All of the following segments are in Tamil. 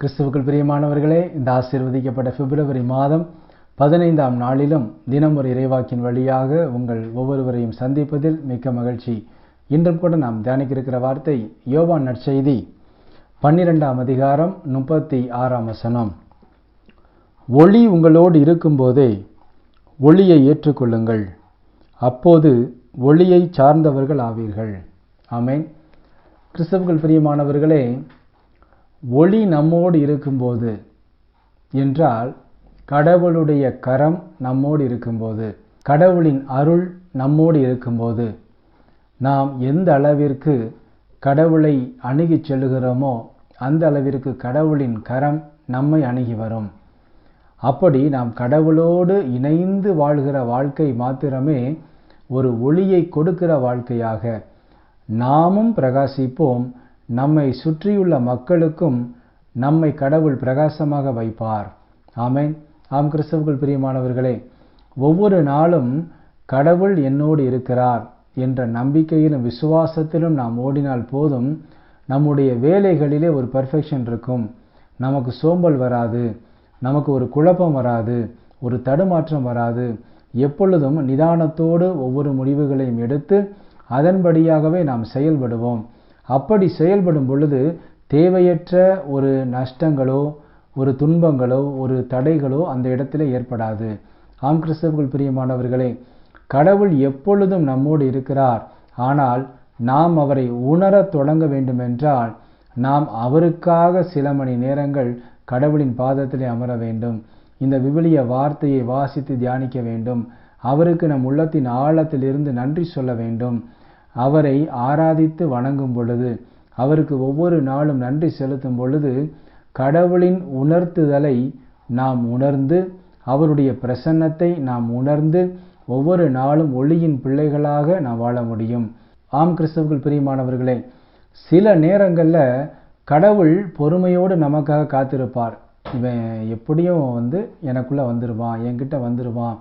கிறிஸ்துவுக்குள் பிரியமானவர்களே இந்த ஆசீர்வதிக்கப்பட்ட பிப்ரவரி மாதம் பதினைந்தாம் நாளிலும் தினம் ஒரு இறைவாக்கின் வழியாக உங்கள் ஒவ்வொருவரையும் சந்திப்பதில் மிக்க மகிழ்ச்சி. இன்றும் கூட நாம் தியானிக்க இருக்கிற வார்த்தை யோவான் நற்செய்தி பன்னிரெண்டாம் அதிகாரம் முப்பத்தி ஆறாம் வசனம். ஒளி உங்களோடு இருக்கும்போதே ஒளியை ஏற்றுக்கொள்ளுங்கள். அப்போது ஒளியை சார்ந்தவர்கள் ஆவீர்கள். ஆமேன். கிறிஸ்தவர்கள் பிரியமானவர்களே ஒளி நம்மோடு இருக்கும்போது என்றால் கடவுளுடைய கரம் நம்மோடு இருக்கும்போது கடவுளின் அருள் நம்மோடு இருக்கும்போது நாம் எந்த அளவிற்கு கடவுளை அணுகிச் செல்லுகிறோமோ அந்த அளவிற்கு கடவுளின் கரம் நம்மை அணுகி வரும். அப்படி நாம் கடவுளோடு இணைந்து வாழ்கிற வாழ்க்கை மாத்திரமே ஒரு ஒளியை கொடுக்கிற வாழ்க்கையாக நாமும் பிரகாசிப்போம் நம்மை சுற்றியுள்ள மக்களுக்கும் நம்மை கடவுள் பிரகாசமாக வைப்பார். ஆமேன். ஆம் கிறிஸ்தவர்கள் பிரியமானவர்களே ஒவ்வொரு நாளும் கடவுள் என்னோடு இருக்கிறார் என்ற நம்பிக்கையிலும் விசுவாசத்திலும் நாம் ஓடினால் போதும் நம்முடைய வேலைகளிலே ஒரு பர்ஃபெக்ஷன் இருக்கும். நமக்கு சோம்பல் வராது நமக்கு ஒரு குழப்பம் வராது ஒரு தடுமாற்றம் வராது. எப்பொழுதும் நிதானத்தோடு ஒவ்வொரு முடிவுகளையும் எடுத்து அதன்படியாகவே நாம் செயல்படுவோம். அப்படி செயல்படும் பொழுது தேவையற்ற ஒரு நஷ்டங்களோ ஒரு துன்பங்களோ ஒரு தடைகளோ அந்த இடத்துல ஏற்படாது. ஆம் கிறிஸ்தவர்கள் பிரியமானவர்களே கடவுள் எப்பொழுதும் நம்மோடு இருக்கிறார். ஆனால் நாம் அவரை உணரத் தொடங்க வேண்டுமென்றால் நாம் அவருக்காக சில மணி நேரங்கள் கடவுளின் பாதத்திலே அமர வேண்டும். இந்த விவிலிய வார்த்தையை வாசித்து தியானிக்க வேண்டும். அவருக்கு நம் உள்ளத்தின் ஆழத்திலிருந்து நன்றி சொல்ல வேண்டும். அவரை ஆராதித்து வணங்கும் பொழுது அவருக்கு ஒவ்வொரு நாளும் நன்றி செலுத்தும் பொழுது கடவுளின் உணர்த்துதலை நாம் உணர்ந்து அவருடைய பிரசன்னத்தை நாம் உணர்ந்து ஒவ்வொரு நாளும் ஒளியின் பிள்ளைகளாக நாம் வாழ முடியும். ஆம் கிறிஸ்தவர்கள் பிரியமானவர்களே சில நேரங்களில் கடவுள் பொறுமையோடு நமக்காக காத்திருப்பார். இவன் எப்படியும் வந்து எனக்குள்ளே வந்துடுவான் என்கிட்ட வந்துடுவான்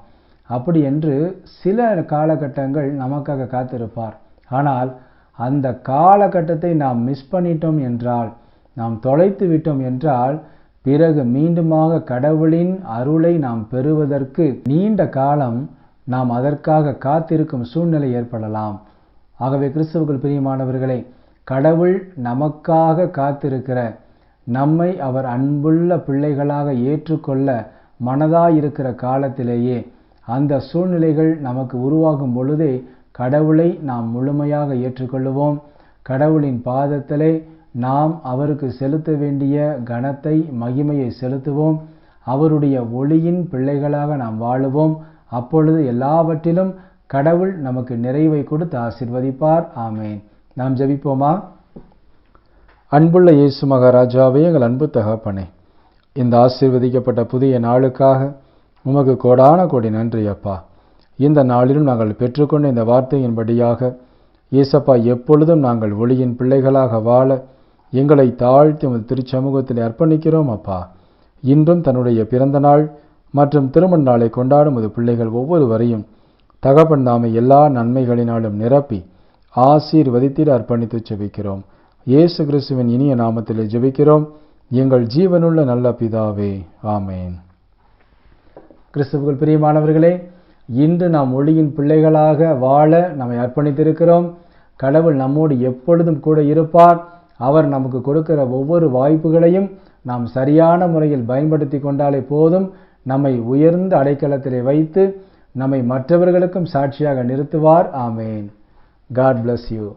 அப்படி என்று சில காலகட்டங்கள் நமக்காக காத்திருப்பார். ஆனால் அந்த காலகட்டத்தை நாம் மிஸ் பண்ணிட்டோம் என்றால் நாம் தொலைத்து விட்டோம் என்றால் பிறகு மீண்டுமாக கடவுளின் அருளை நாம் பெறுவதற்கு நீண்ட காலம் நாம் அதற்காக காத்திருக்கும் சூழ்நிலை ஏற்படலாம். ஆகவே கிறிஸ்தவர்கள் பிரியமானவர்களே கடவுள் நமக்காக காத்திருக்கிற நம்மை அவர் அன்புள்ள பிள்ளைகளாக ஏற்றுக்கொள்ள மனதாயிருக்கிற காலத்திலேயே அந்த சூழ்நிலைகள் நமக்கு உருவாகும் பொழுதே கடவுளை நாம் முழுமையாக ஏற்றுக்கொள்ளுவோம். கடவுளின் பாதத்திலே நாம் அவருக்கு செலுத்த வேண்டிய கனத்தை மகிமையை செலுத்துவோம். அவருடைய ஒளியின் பிள்ளைகளாக நாம் வாழுவோம். அப்பொழுது எல்லாவற்றிலும் கடவுள் நமக்கு நிறைவை கொடுத்து ஆசிர்வதிப்பார். ஆமேன். நாம் ஜபிப்போமா? அன்புள்ள இயேசு மகாராஜாவே எங்கள் அன்பு தகப்பனே இந்த ஆசீர்வதிக்கப்பட்ட புதிய நாளுக்காக உமக்கு கோடான கோடி நன்றி அப்பா. இந்த நாளிலும் நாங்கள் பெற்றுக்கொண்ட இந்த வார்த்தையின்படியாக இயேசப்பா எப்பொழுதும் நாங்கள் ஒளியின் பிள்ளைகளாக வாழ எங்களை தாழ்த்தி உமது திருச்சமூகத்தில் அர்ப்பணிக்கிறோம் அப்பா. இன்றும் தன்னுடைய பிறந்த நாள் மற்றும் திருமண நாளை கொண்டாடும் அது பிள்ளைகள் ஒவ்வொருவரையும் தகப்பன் தாமை எல்லா நன்மைகளினாலும் நிரப்பி ஆசீர்வதித்திட அர்ப்பணித்து ஜெபிக்கிறோம் இயேசு கிறிஸ்துவின் இனிய நாமத்திலே ஜெபிக்கிறோம். எங்கள் ஜீவனுள்ள நல்ல பிதாவே ஆமேன். கிறிஸ்துவுக்குள் பிரியமானவர்களே இன்று நாம் ஒளியின் பிள்ளைகளாக வாழ நம்மை அர்ப்பணித்திருக்கிறோம். கடவுள் நம்மோடு எப்பொழுதும் கூட இருப்பார். அவர் நமக்கு கொடுக்கிற ஒவ்வொரு வாய்ப்புகளையும் நாம் சரியான முறையில் பயன்படுத்தி கொண்டாலே போதும். நம்மை உயர்ந்த அடைக்கலத்திலே வைத்து நம்மை மற்றவர்களுக்கும் சாட்சியாக நிறுத்துவார். ஆமேன். God bless you